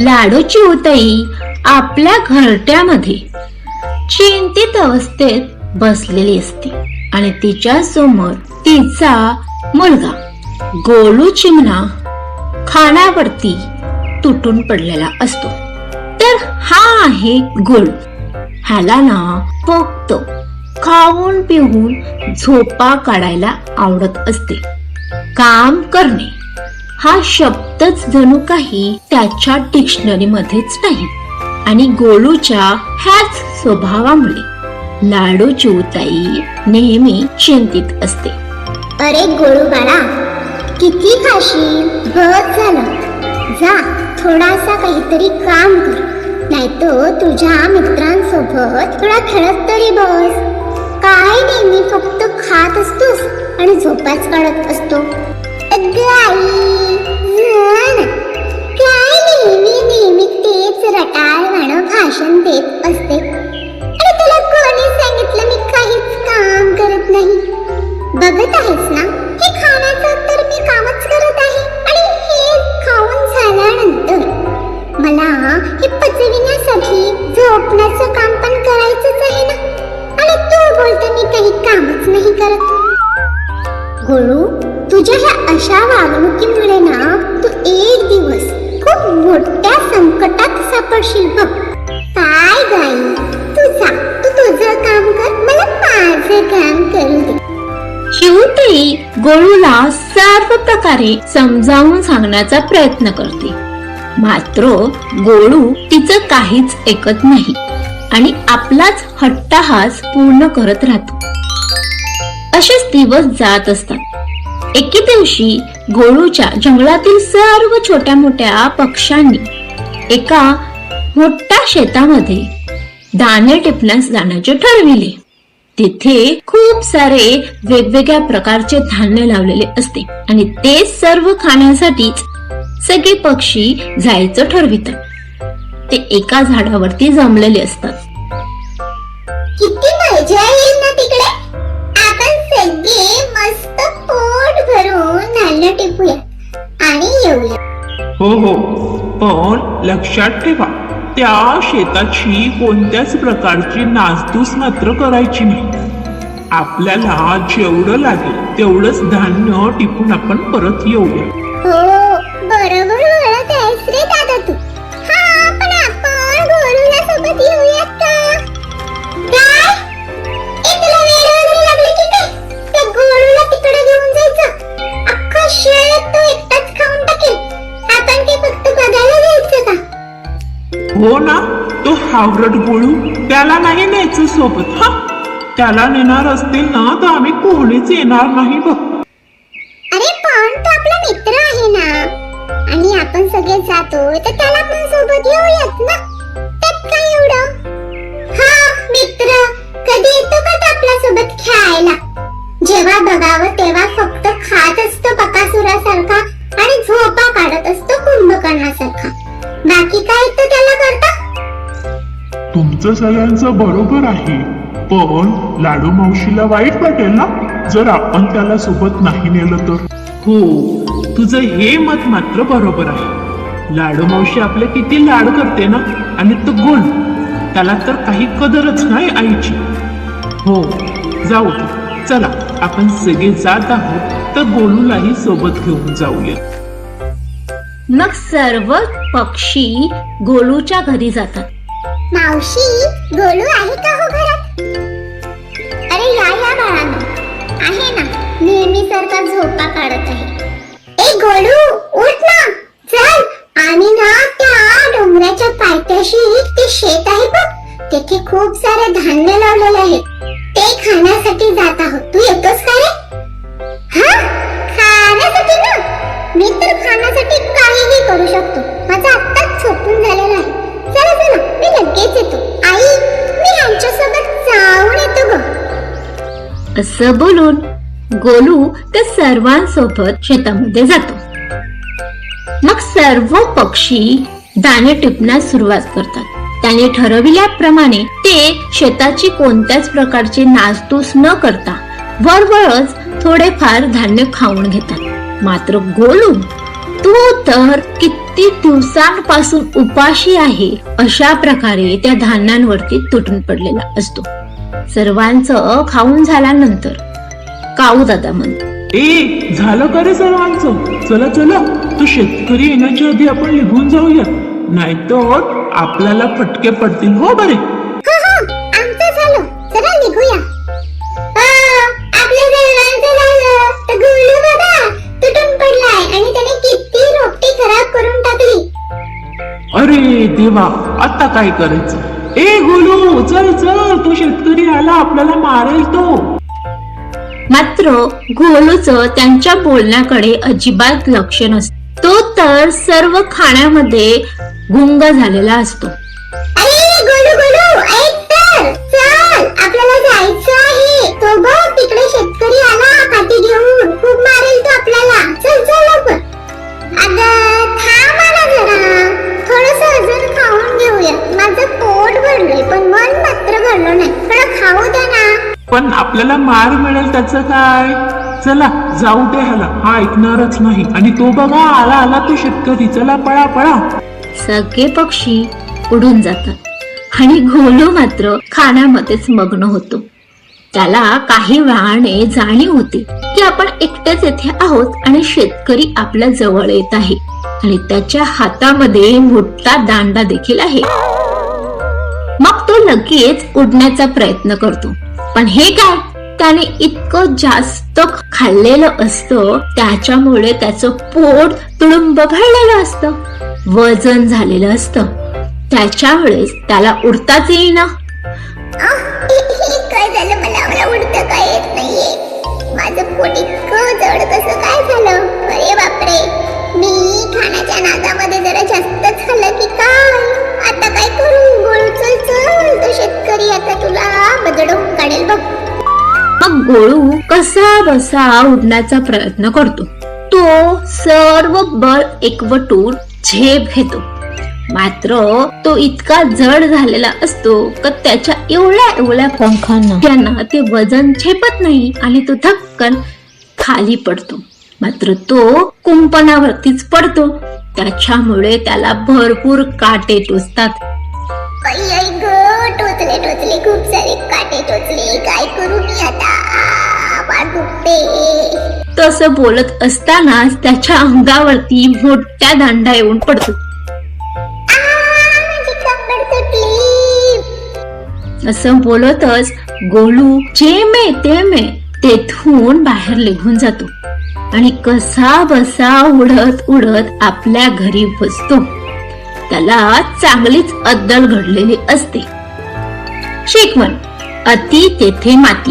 लाडूची उतई आपल्या घरट्यामध्ये. चिंतित अवस्थेत बसलेली असते आणि तिच्या समोर तिचा मुलगा. गोलू चिमणा खाण्यावरती तुटून पडलेला असतो. तर हा आहे गोलू. ह्याला ना फक्त खाऊन पिऊन झोपा काढायला आवडत असते. काम करणे. हा शब्दच जणू काही त्याच्या डिक्शनरी मध्येच नाही. आणि गोलूच्या ह्याच स्वभावामुळे लाडू चिवताई नेहमी चिंतित असते. अरे गोळू बाळा किती खाशील? बस झालं. जा थोडासा काहीतरी काम कर. नाहीतर तुझ्या मित्रांसोबत थोडा खेळत तरी बस. काय नेहमी फक्त खात असतोस आणि झोपाच काढत असतो? भाषण देत असते. आणि तुला कोणी सांगितलं मी काहीच काम करत नाही. बघत आहेस ना हे खाण्याचं तर मी कामच करत आहे. आणि हे खाऊन झाल्यानंतर मला हे पचविण्यासाठी झोपण्याचं काम पण करायचंच आहे ना. आणि तू बोलते मी काही कामच नाही करत. गुरु तुझ्या ह्या अशा वागणुकीमुळे ना तू एक दिवस खूप मोठ्या संकटात सापडशील बघ. काय गाई तू जा तू तुझं काम कर मला माझं काम करू दे. शेवटी गोळूला सर्व प्रकारे समजावून सांगण्याचा प्रयत्न करते. मात्र गोळू तिचं काहीच ऐकत नाही आणि आपलाच हट्टहास पूर्ण करत राहतो. असेच दिवस जात असतात. एके दिवशी गोळूच्या जंगलातील सर्व छोट्या मोठ्या पक्ष्यांनी एका मोठ्या शेतामध्ये दाणे टिपण्यास जाण्याचे ठरविले. तिथे खूप सारे वेगवेगळ्या प्रकारचे धान्य लावलेले असते आणि ते सर्व खाण्यासाठीच सगळे पक्षी जायचं ठरवितात. ते एका झाडावरती जमलेले असतात. किती मजा येईल ना तिकडे? आपण सगळे मस्त पोट भरून धान्य टिपूया आणि येऊया. हो हो पण लक्षात ठेवा. त्या शेताची कोणत्याच प्रकारची नासधूस मात्र करायची नाही. आपल्याला जेवढं लागेल तेवढंच धान्य टिपून आपण परत येऊया. हो बरोबर. हो ना? तो हावरट गोळू. त्याला नाही न्यायचं सोबत हा? त्याला नेणार असतील ना तर आम्ही कोणीच येणार नाही बघ. अरे पण तो आपला मित्र आहे ना. आणि आपण सगळे जातो तर तुमचं सगळ्यांचं बरोबर आहे. पण लाडू मावशीला वाईट वाटेल ना? जर आपण त्याला सोबत नाही नेलं तर? हो तुझं हे मत मात्र बरोबर आहे. लाडू मावशी आपले किती लाड करते ना? आणि तो गुण त्याला तर काही कदरच नाही आईची. हो जाऊ दे चला आपण सगळे जात आहोत तर गोलूलाही सोबत घेऊन जाऊया. मग सर्व पक्षी गोलूच्या घरी जातात. मावशी गोलू आहे का हो घरात? अरे या या बाळांनो. आहे ना नेहमी सारखा झोपा काढत आहे. ए गोलू उठ ना. चल आणि ना त्या डोंगराच्या पायथ्याशी ते शेत आहे बघ. तेथे खूप सारे धान्य लावलेले आहे ते खाण्यासाठी जात आहोत. तू येतोस का रे? हा? खाण्यासाठी ना? मी तर खाण्यासाठी काहीही करू शकतो. माझं असं बोलून? गोलू त्या सर्वांसोबत शेतामध्ये जातो. मग सर्व पक्षी दाणे टिपण्यास सुरुवात करतात. त्याने ठरविल्याप्रमाणे ते शेताची कोणत्याच प्रकारची नासधूस न करता वरवरच थोडेफार धान्य खाऊन घेतात. मात्र गोलू तू तर किती किती दिवसांपासून उपाशी आहे. अशा प्रकारे त्या धान्यांवरती तुटून पडलेला असतो. सर्वांचं खाऊन झाल्यानंतर. काऊ दादा म्हणतो. ए झालं का रे सर्वांचं? चला चला. तो शेतकरी येण्याच्या आधी आपण निघून जाऊया. नाहीतर आपल्याला फटके पडतील हो बरे. हो हो. अरे देवा आता काय करायचं? ए गोलू चल चल तो शेतकरी आला आपल्याला मारेल तो. मात्र गोलूच त्यांच्या बोलण्याकडे अजिबात लक्ष नसतं. तो तर सर्व खाण्यामध्ये गुंग झालेला असतो. अरे गोलू गोलू पण आपल्याला मार मिळेल त्याचं काय? चला जाऊ दे ह्याला. हा ऐकणारच नाही. आणि तो बघा आला आला तो शेतकरी. चला पळा पळा. सगळे पक्षी उडून जातात. आणि घोलो मात्र खाण्यामध्येच मग्न होतो. त्याला काही वेळाने जाणीव होते की आपण एकटेच येथे आहोत आणि शेतकरी आपल्या जवळ येत आहे. आणि त्याच्या हातामध्ये मोठा दांडा देखील आहे. मग तो लगेच उडण्याचा प्रयत्न करतो. पण हे काय? त्याने इतकं जास्त खाल्लेलं असतं त्याच्यामुळे त्याचं पोट तुडुंब भरलेलं असतं वजन झालेलं असतं. त्याच्यामुळेच त्याला उडताच येईना. काय झालं? मला मला उडतं काय येत नाहीये. माझं पोट इतकं जड कसं काय झालं? अरे बापरे! मी खाण्याच्या नादामध्ये जरा गोळू कसा बसा उडण्याचा प्रयत्न करतो. तो सर्व बळ एकवटून झेप घेतो. मात्र तो इतका जड झालेला असतो का त्याच्या एवढ्या एवढ्या पंखांना. त्यांना ते वजन झेपत नाही आणि तो धक्कन खाली पडतो. मात्र तो कुंपणावरतीच पडतो. त्याच्यामुळे त्याला भरपूर काटे टोचतात. टोचले टोचले खूप सारे काटे टोचले. काय करू मी आता? तसं बोलत असतानाच त्याच्या अंगावरती मोठ्या दांडा येऊन पडतो. असं बोलतच गोलू जे मे ते मे तेथून बाहेर निघून जातो. आणि कसा बसा उडत उडत आपल्या घरी बसतो. त्याला चांगलीच अद्दल घडलेली असते. शिकवण अति तेथे माती.